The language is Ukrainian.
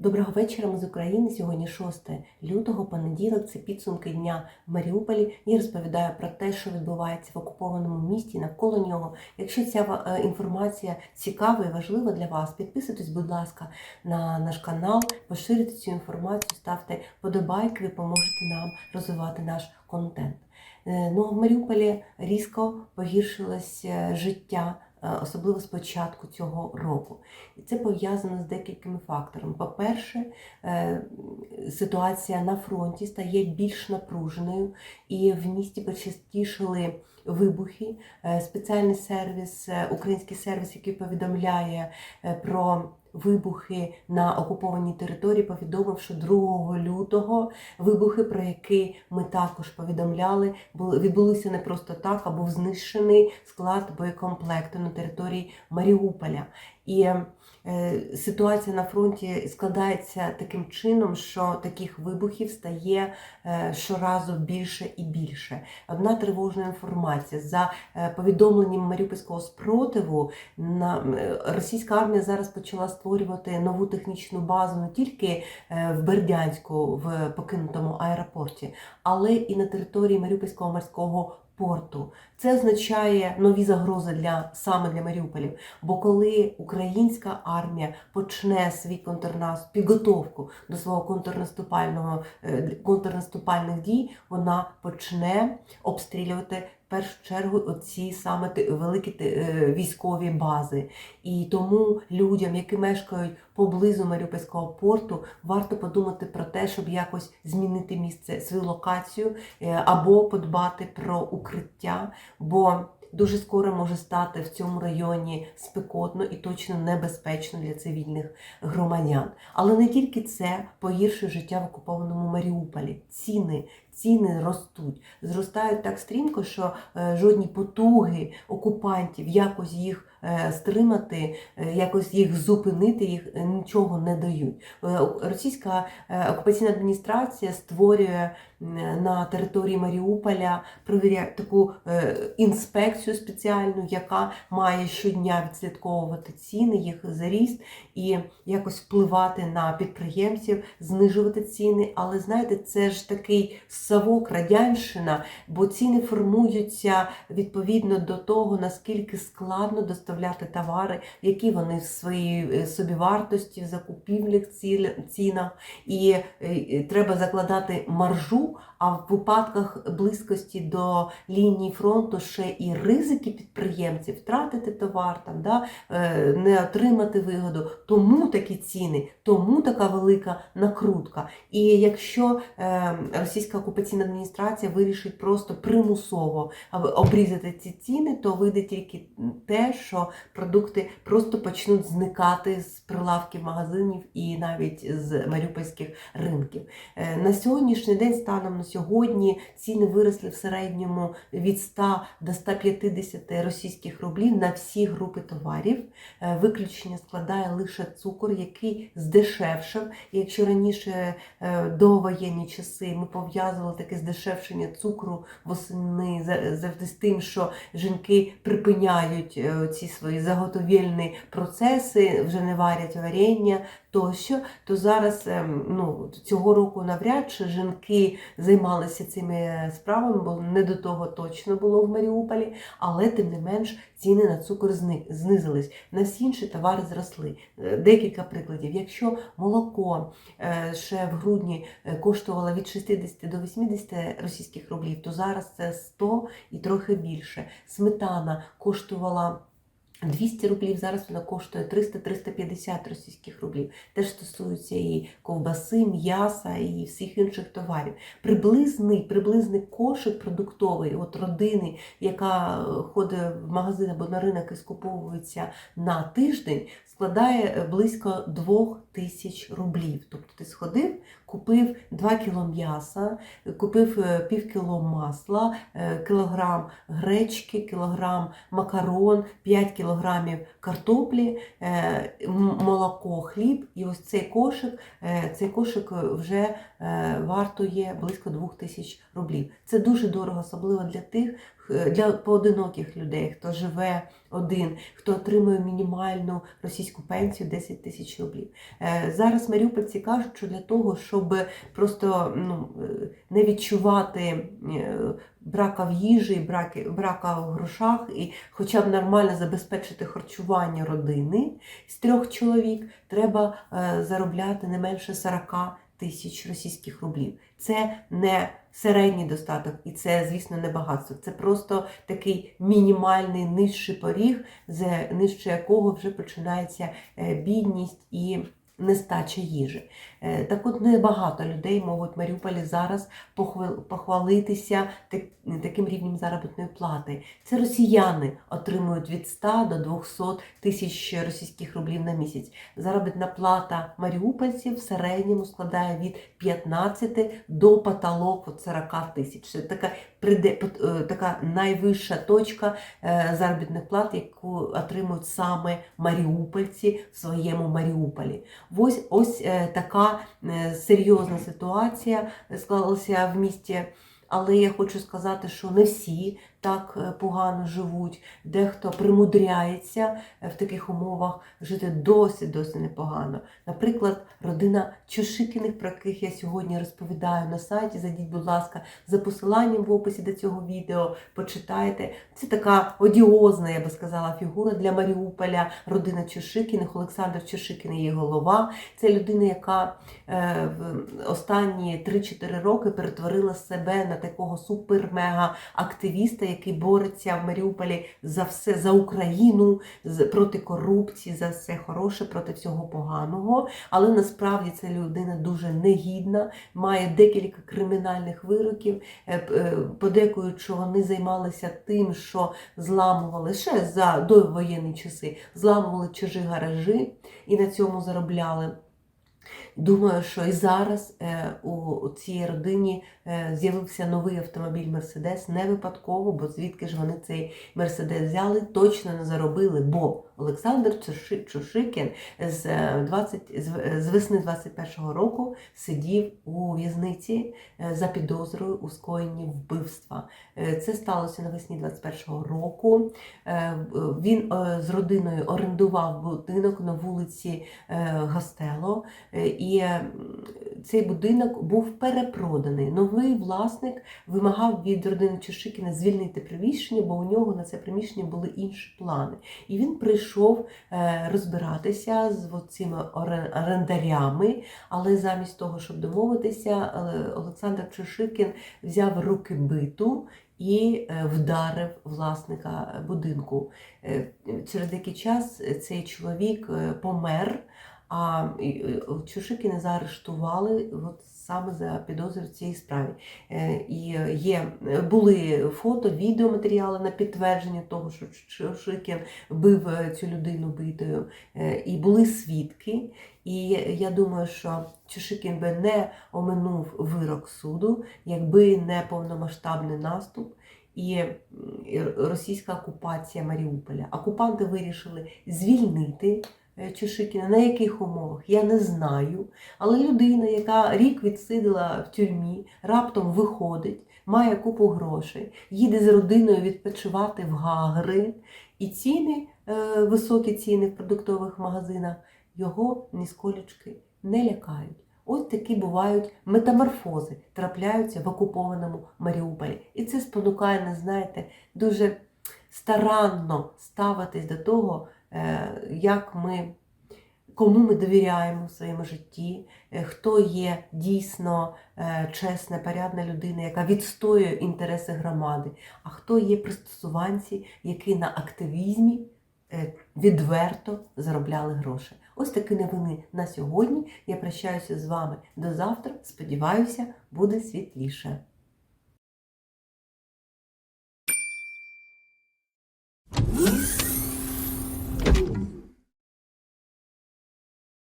Доброго вечора, ми з України. Сьогодні 6 лютого, понеділок. Це підсумки дня в Маріуполі. Я розповідаю про те, що відбувається в окупованому місті навколо нього. Якщо ця е, інформація цікава і важлива для вас, підписуйтесь, будь ласка, на наш канал, поширюйте цю інформацію, ставте подобайки, ви поможете нам розвивати наш контент. Е, Ну, в Маріуполі різко погіршилось е, життя, особливо з початку цього року. І це пов'язано з декількома факторами. По-перше, е, ситуація на фронті стає більш напруженою, і в місті почастішали вибухи. Е, Спеціальний сервіс, е, український сервіс, який повідомляє е, про вибухи на окупованій території, повідомив, що 2 лютого вибухи, про які ми також повідомляли, відбулися не просто так, а був знищений склад боєкомплекту на території Маріуполя. І ситуація на фронті складається таким чином, що таких вибухів стає щоразу більше і більше. Одна тривожна інформація за е, повідомленням Маріупольського спротиву, е, російська армія зараз почала створювати нову технічну базу не тільки е, в Бердянську, в покинутому аеропорті, але і на території Маріупольського морського порту. Це означає нові загрози для саме для Маріуполів. Бо коли українська армія почне свій контрнаступ, підготовку до свого контрнаступального контрнаступальних дій, вона почне обстрілювати. Першу чергу оці саме великі е, військові бази. І тому людям, які мешкають поблизу Маріупольського порту, варто подумати про те, щоб якось змінити місце, свою локацію е, або подбати про укриття, бо дуже скоро може стати в цьому районі спекотно і точно небезпечно для цивільних громадян. Але не тільки це погіршує життя в окупованому Маріуполі. Ціни, ціни ростуть, зростають так стрімко, що е, жодні потуги окупантів якось їх е, стримати, е, якось їх зупинити, їх нічого не дають. Російська окупаційна адміністрація створює на території Маріуполя провіряє таку е, інспекцію спеціальну, яка має щодня відслідковувати ціни, їх заріст і якось впливати на підприємців, знижувати ціни. Але знаєте, це ж такий совок радянщина, бо ціни формуються відповідно до того, наскільки складно доставляти товари, які вони в своїй е, собівартості, в закупівлях цінах, і е, треба закладати маржу. А в випадках близькості до лінії фронту ще і ризики підприємців втратити товар, там, да, е, не отримати вигоду. Тому такі ціни, тому така велика накрутка. І якщо е, російська окупаційна адміністрація вирішить просто примусово обрізати ці ціни, то вийде тільки те, що продукти просто почнуть зникати з прилавків магазинів і навіть з маріупольських ринків. Е, На сьогоднішній день, станом на сьогодні, ціни виросли в середньому від 100 до 150 російських рублів на всі групи товарів. Е, Виключення складає лише цукор, який здешевшав. І якщо раніше е, до воєнні часи ми пов'язували таке здешевшення цукру восени за- завжди з тим, що жінки припиняють е, ці свої заготовільні процеси, вже не варять варення тощо, то зараз ем, ну, цього року навряд чи жінки займалися цими справами, бо не до того точно було в Маріуполі, але тим не менш ціни на цукор знизились. На всі інші товари зросли. Е, Декілька прикладів. Якщо молоко е, ще в грудні е, коштувало від 60 до 80 російських рублів, то зараз це 100 і трохи більше. Сметана коштувала 200 рублів, зараз вона коштує 300-350 російських рублів. Теж стосується і ковбаси, м'яса і всіх інших товарів. Приблизний, приблизний кошик продуктовий от родини, яка е, ходить в магазин або на ринок і скуповується на тиждень, складає е, близько 2 тисяч рублів. Тобто ти сходив, купив 2 кіло м'яса, купив е, пів кіло масла, е, кілограм гречки, кілограм макарон, 5 кілограмів картоплі, е, молоко, хліб. І ось цей кошик, цей кошик вже вартує близько 2 тисяч рублів. Це дуже дорого, особливо для тих, для поодиноких людей, хто живе один, хто отримує мінімальну російську пенсію 10 тисяч рублів. Е, Зараз маріупольці кажуть, що для того, щоб просто ну, е, не відчувати е, брака в їжі, браки, брака в грошах, і хоча б нормально забезпечити харчування родини з трьох чоловік, треба е, заробляти не менше 40 тисяч російських рублів. Це не середній достаток, і це, звісно, не багатство. Це просто такий мінімальний нижчий поріг, з нижче якого вже починається е, бідність і нестача їжі. Е, Так от небагато людей можуть в Маріуполі зараз похвал- похвалитися таким рівнем заробітної плати. Це росіяни отримують від 100 до 200 тисяч російських рублів на місяць. Заробітна плата маріупольців в середньому складає від 15 до потолок от 40 тисяч. Це така, е, така найвища точка е, заробітних плат, яку отримують саме маріупольці в своєму Маріуполі. Ось ось е, е, серйозна ситуація склалася в місті. Але я хочу сказати, що не всі так е, погано живуть. Дехто примудряється е, в таких умовах жити досить досить непогано. Наприклад, родина Чушикіних, про яких я сьогодні розповідаю на сайті. Зайдіть, будь ласка, за посиланням в описі до цього відео, почитайте. Це така одіозна, я би сказала, фігура для Маріуполя. Родина Чушикіних, Олександр Чушикін, її голова. Це людина, яка е, в останні 3-4 роки перетворила себе на такого супер-мега-активіста, який бореться в Маріуполі за все за Україну, проти корупції, за все хороше, проти всього поганого. Але насправді ця людина дуже негідна, має декілька кримінальних вироків. Е, е, Подекують, що вони займалися тим, що зламували ще за довоєнні часи, зламували чужі гаражі і на цьому заробляли. Думаю, що і зараз е, у цій родині е, з'явився новий автомобіль Мерседес не випадково, бо звідки ж вони цей Мерседес взяли, точно не заробили, бо Олександр Чуши- Чушикін з, е, 20, з весни 21-го року сидів у в'язниці е, за підозрою у скоєнні вбивства. Е, Це сталося навесні 21-го року. Е, Він е, з родиною орендував будинок на вулиці е, Гастело. Е, І е, цей будинок був перепроданий. Новий власник вимагав від родини Чешикіна звільнити приміщення, бо у нього на це приміщення були інші плани. І він прийшов е, розбиратися з цими орендарями, але замість того, щоб домовитися, е, Олександр Чешикін взяв руки биту. І е, вдарив власника будинку. Через деякий час цей чоловік помер, а е, Чушикіна заарештували от саме за підозру в цій справі. Е, І є, були фото, відеоматеріали на підтвердження того, що Чушикін бив е, цю людину битою, Е, і були свідки. І я думаю, що Чушикін би не оминув вирок суду, якби не повномасштабний наступ. І російська окупація Маріуполя. Окупанти вирішили звільнити е, Чешикіна. На яких умовах? Я не знаю. Але людина, яка рік відсидила в тюрмі, раптом виходить, має купу грошей, їде з родиною відпочивати в Гагри, і ціни, е, високі ціни в продуктових магазинах, його нісколічки не лякають. Ось такі бувають метаморфози, трапляються в окупованому Маріуполі. І це спонукає нас, знаєте, дуже старанно ставитись до того, е, як ми, кому ми довіряємо в своєму житті, е, хто є дійсно е, чесна, порядна людина, яка відстоює інтереси громади, а хто є пристосуванці, які на активізмі е, відверто заробляли гроші. Ось такі новини на сьогодні. Я прощаюся з вами до завтра. Сподіваюся, буде світліше.